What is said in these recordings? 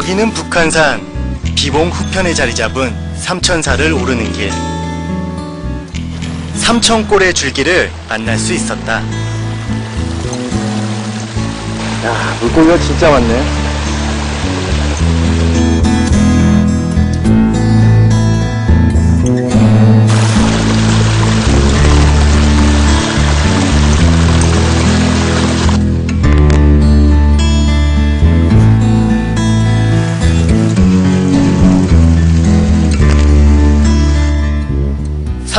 여기는 북한산 비봉 후편에 자리 잡은 삼천사를 오르는 길. 삼천골의 줄기를 만날 수 있었다. 야, 물고기가 진짜 많네.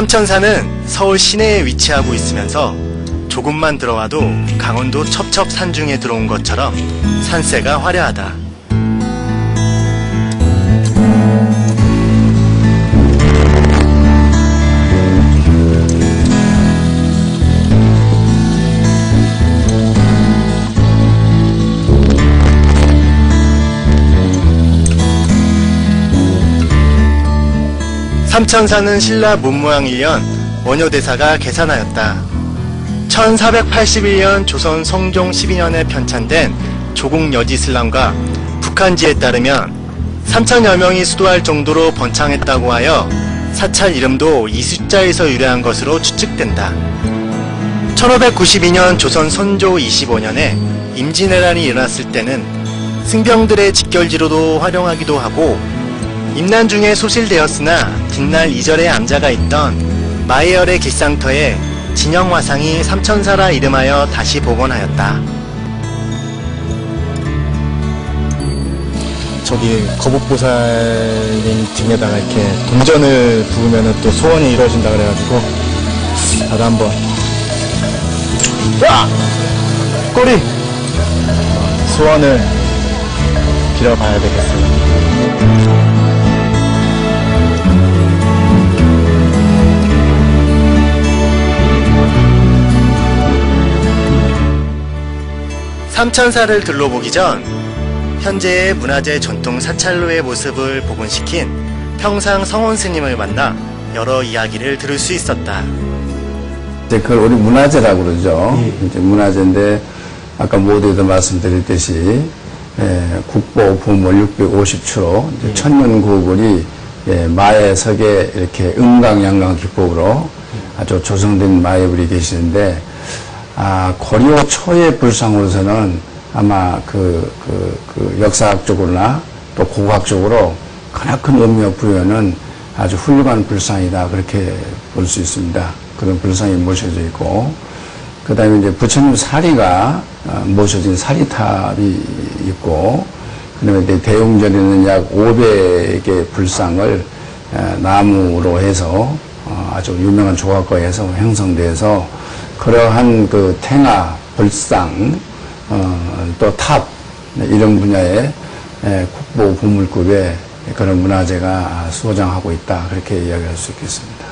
삼천사는 서울 시내에 위치하고 있으면서 조금만 들어와도 강원도 첩첩 산 중에 들어온 것처럼 산세가 화려하다. 삼천사는 신라 문무왕 1년 원효대사가 계산하였다. 1481년 조선 성종 12년에 편찬된 조국 여지슬람과 북한지에 따르면 3천여 명이 수도할 정도로 번창했다고 하여 사찰 이름도 이 숫자에서 유래한 것으로 추측된다. 1592년 조선 선조 25년에 임진왜란이 일어났을 때는 승병들의 직결지로도 활용하기도 하고 임난 중에 소실되었으나 뒷날 이절에 암자가 있던 마이열의 길상터에 진영 화상이 삼천사라 이름하여 다시 복원하였다. 저기 거북보살님 등에다가 이렇게 동전을 부으면 또 소원이 이루어진다 그래가지고 나도 한번 와! 꼬리! 어, 소원을 빌어봐야 되겠어요. 삼천사를 둘러보기 전 현재의 문화재 전통 사찰로의 모습을 복원시킨 평상 성원 스님을 만나 여러 이야기를 들을 수 있었다. 이제 그걸 우리 문화재라고 그러죠. 이제 문화재인데 아까 모두에도 말씀드렸듯이 예, 국보 부물 650추로 이제 천년구굴이 예, 마의 석에 이렇게 음강양강 기법으로 아주 조성된 마의불이 계시는데 아, 고려 초의 불상으로서는 아마 그, 그, 그 역사학적으로나 또 고고학적으로 크나큰 의미を부여는 아주 훌륭한 불상이다. 그렇게 볼 수 있습니다. 그런 불상이 모셔져 있고. 그 다음에 이제 부처님 사리가 어, 모셔진 사리탑이 있고. 그 다음에 대웅전에는 약 500의 불상을 어, 나무로 해서 어, 아주 유명한 조각과에서 형성돼서 그러한 그 탱화, 불상, 어, 또 탑, 이런 분야의 에, 국보 보물급의 그런 문화재가 수호장하고 있다. 그렇게 이야기할 수 있겠습니다.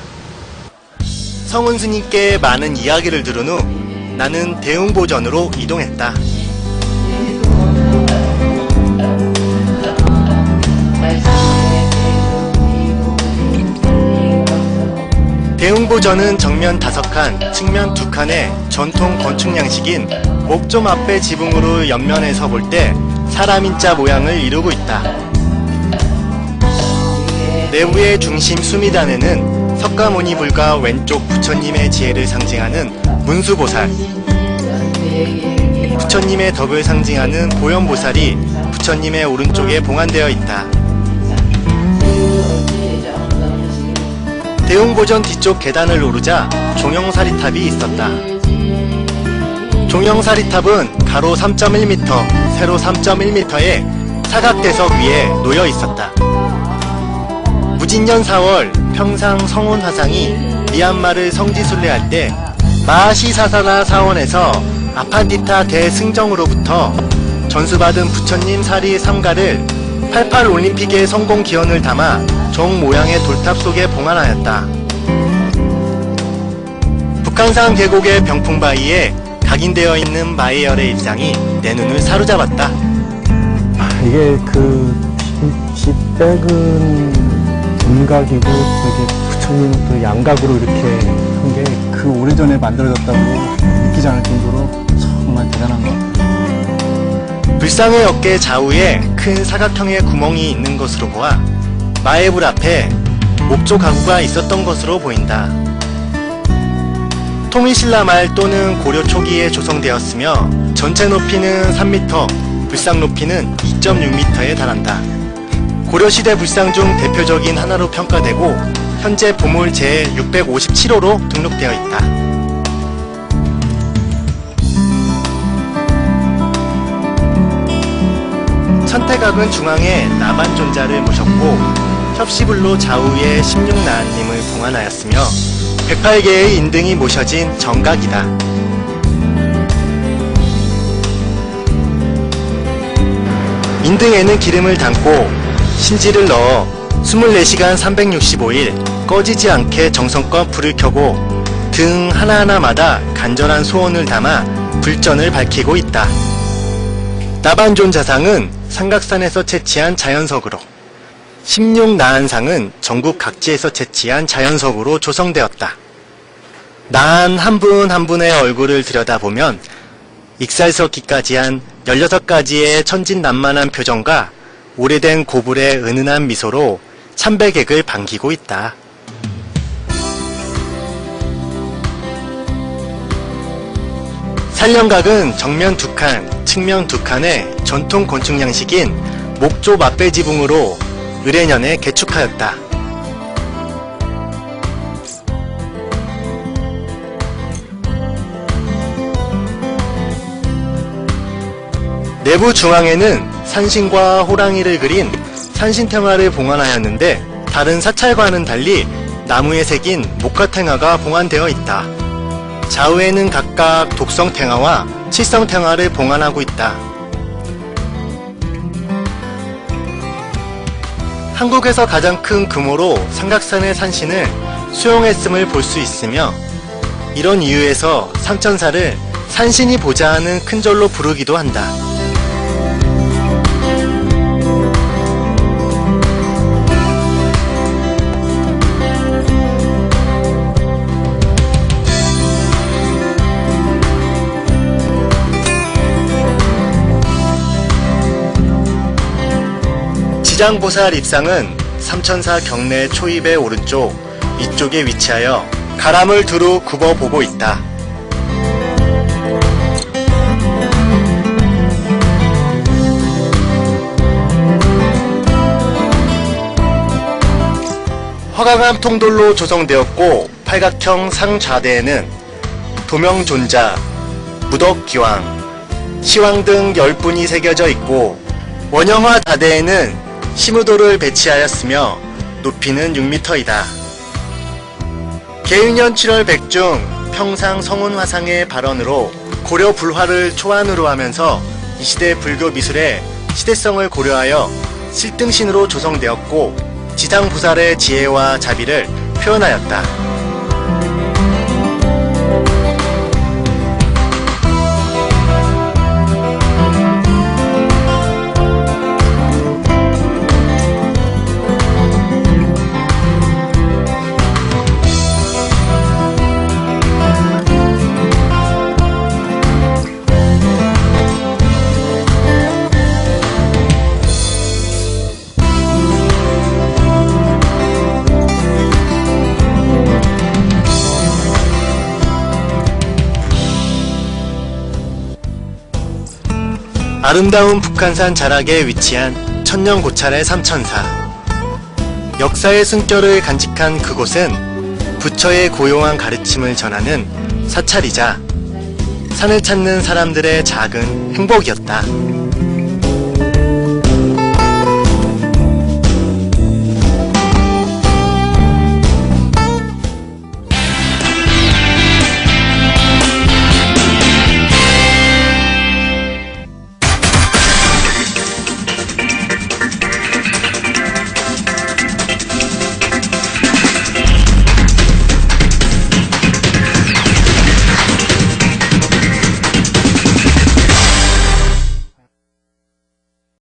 성은 스님께 많은 이야기를 들은 후 나는 대웅 보전으로 이동했다. 대웅보전은 정면 다섯 칸, 측면 두 칸의 전통 건축 양식인 목좀 앞에 지붕으로 옆면에서 볼 때 사람인자 모양을 이루고 있다. 내부의 중심 수미단에는 석가모니 불과 왼쪽 부처님의 지혜를 상징하는 문수보살, 부처님의 덕을 상징하는 보현보살이 부처님의 오른쪽에 봉안되어 있다. 대웅보전 뒤쪽 계단을 오르자 종영사리탑이 있었다. 종영사리탑은 가로 3.1m, 세로 3.1m의 사각대석 위에 놓여 있었다. 무진년 4월 평상 성운 화상이 미얀마를 성지순례할 때 마하시사사나 사원에서 아판디타 대승정으로부터 전수받은 부처님 사리 3가를 88 올림픽의 성공 기원을 담아 종 모양의 돌탑 속에 봉안하였다. 북한산 계곡의 병풍 바위에 각인되어 있는 마이열의 일상이 내 눈을 사로잡았다. 아, 이게 그 비- 빛백은 음각이고 저기 부처님 또 양각으로 이렇게 한 게 그 오래전에 만들어졌다고 믿기지 않을 정도로 정말 대단한 것 같아요. 불상의 어깨 좌우에 큰 사각형의 구멍이 있는 것으로 보아 마애불 앞에 목조 가구가 있었던 것으로 보인다. 통일신라 말 또는 고려 초기에 조성되었으며 전체 높이는 3m, 불상 높이는 2.6m에 달한다. 고려시대 불상 중 대표적인 하나로 평가되고 현재 보물 제657호로 등록되어 있다. 천태각은 중앙에 나반존자를 모셨고 협시불로 좌우에 16나은님을 봉안하였으며 108개의 인등이 모셔진 정각이다. 인등에는 기름을 담고 신지를 넣어 24시간 365일 꺼지지 않게 정성껏 불을 켜고 등 하나하나마다 간절한 소원을 담아 불전을 밝히고 있다. 나반존 자상은 삼각산에서 채취한 자연석으로 16나한상은 전국 각지에서 채취한 자연석으로 조성되었다. 나한 한 분 한 분의 얼굴을 들여다보면 익살석기까지 한 16가지의 천진난만한 표정과 오래된 고불의 은은한 미소로 참배객을 반기고 있다. 살령각은 정면 두 칸, 측면 두 칸의 전통 건축 양식인 목조 맞배 지붕으로 의뢰년에 개축하였다. 내부 중앙에는 산신과 호랑이를 그린 산신탱화를 봉안하였는데 다른 사찰과는 달리 나무에 새긴 목화탱화가 봉안되어 있다. 좌우에는 각각 독성탱화와 칠성탱화를 봉안하고 있다. 한국에서 가장 큰 규모로 삼각산의 산신을 수용했음을 볼 수 있으며 이런 이유에서 상천사를 산신이 보좌하는 큰 절로 부르기도 한다. 지장보살 입상은 삼천사 경내 초입의 오른쪽 이쪽에 위치하여 가람을 두루 굽어 보고 있다. 화강암 통돌로 조성되었고 팔각형 상좌대에는 도명존자, 무덕기왕, 시왕 등 10분이 새겨져 있고 원형화 자대에는 시무도를 배치하였으며 높이는 6m이다. 개유년 7월 백중 평상 성운 화상의 발언으로 고려 불화를 초안으로 하면서 이 시대 불교 미술의 시대성을 고려하여 실등신으로 조성되었고 지상부살의 지혜와 자비를 표현하였다. 아름다운 북한산 자락에 위치한 천년 고찰의 삼천사. 역사의 숨결을 간직한 그곳은 부처의 고요한 가르침을 전하는 사찰이자 산을 찾는 사람들의 작은 행복이었다.